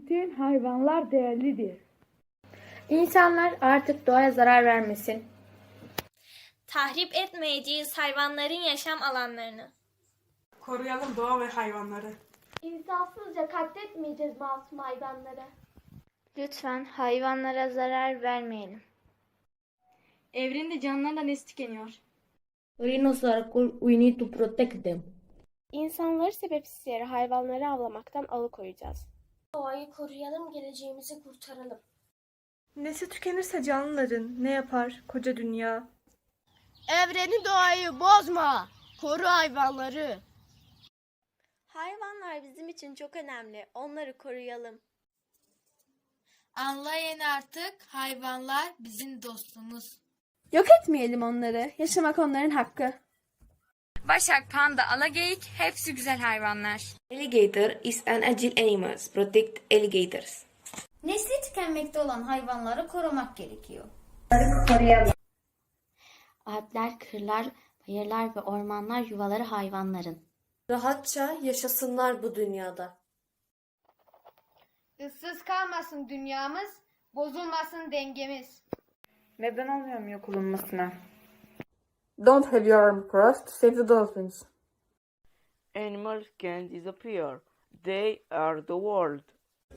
Bütün hayvanlar değerlidir. İnsanlar artık doğaya zarar vermesin. Tahrip etmeyeceğiz hayvanların yaşam alanlarını. Koruyalım doğa ve hayvanları. İnsafsızca katletmeyeceğiz masum hayvanları. Lütfen hayvanlara zarar vermeyelim. Evrende canlılarla nesli tükeniyor. we need to protect them. İnsanları sebepsiz yere hayvanları avlamaktan alıkoyacağız. Doğayı koruyalım, geleceğimizi kurtaralım. Nesli tükenirse canlıların ne yapar koca dünya? Evreni doğayı bozma. Koru hayvanları. Hayvanlar bizim için çok önemli. Onları koruyalım. Anlayın artık hayvanlar bizim dostumuz. Yok etmeyelim onları. Yaşamak onların hakkı. Başak, panda, alageyik hepsi güzel hayvanlar. Alligator is an agile animal. Protect alligators. Nesli tükenmekte olan hayvanları korumak gerekiyor. Alpler, kırlar, bayırlar ve ormanlar yuvaları hayvanların. Rahatça yaşasınlar bu dünyada. Issız kalmasın dünyamız, bozulmasın dengemiz. Neden olmuyorum yok olunmasına? Don't have your arm crossed to save the dolphins. Animals can disappear. They are the world.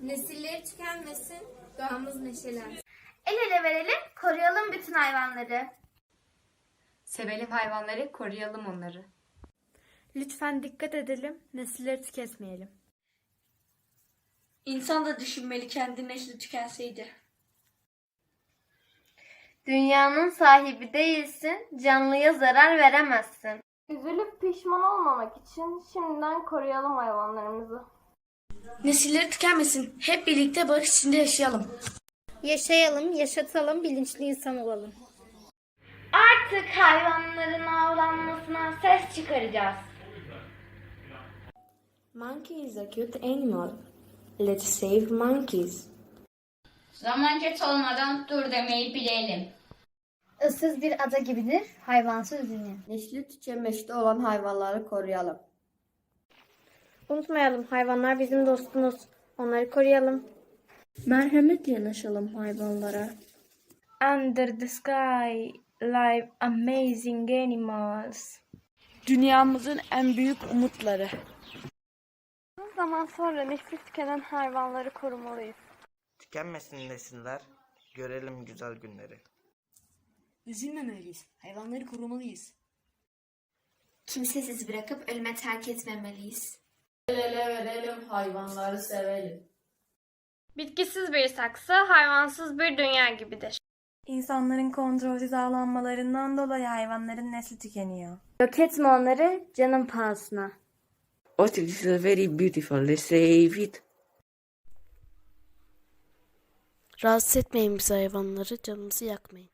Nesilleri tükenmesin, doğamız neşelensin. El ele verelim, koruyalım bütün hayvanları. Sevelim hayvanları, koruyalım onları. Lütfen dikkat edelim, nesilleri tüketmeyelim. İnsan da düşünmeli kendi nesli tükenseydi. Dünyanın sahibi değilsin, canlıya zarar veremezsin. Üzülüp pişman olmamak için şimdiden koruyalım hayvanlarımızı. Nesilleri tükenmesin. Hep birlikte barış içinde yaşayalım. Yaşayalım, yaşatalım, bilinçli insan olalım. Artık hayvanların avlanmasına ses çıkaracağız. Monkey is a cute animal. Let's save monkeys. Zaman geç olmadan dur demeyi bilelim. Issız bir ada gibidir, hayvansız dünya. Nesli tükenmekte olan hayvanları koruyalım. Unutmayalım, hayvanlar bizim dostumuz. Onları koruyalım. Merhametle yanaşalım hayvanlara. Under the sky live amazing animals. Dünyamızın en büyük umutları. Zaman sonra nesli tükenen hayvanları korumalıyız. Tükenmesin nesiller. Görelim güzel günleri. Üzülmemeliyiz. Hayvanları korumalıyız. Kimsesiz bırakıp ölüme terk etmemeliyiz. El ele verelim hayvanları sevelim. Bitkisiz bir saksı, hayvansız bir dünya gibidir. İnsanların kontrolsüz avlanmalarından dolayı hayvanların nesli tükeniyor. Yok etme onları canın pahasına. Oh, this is very beautiful. Let's save it. Rahatsız etmeyin bizi hayvanları, canımızı yakmayın.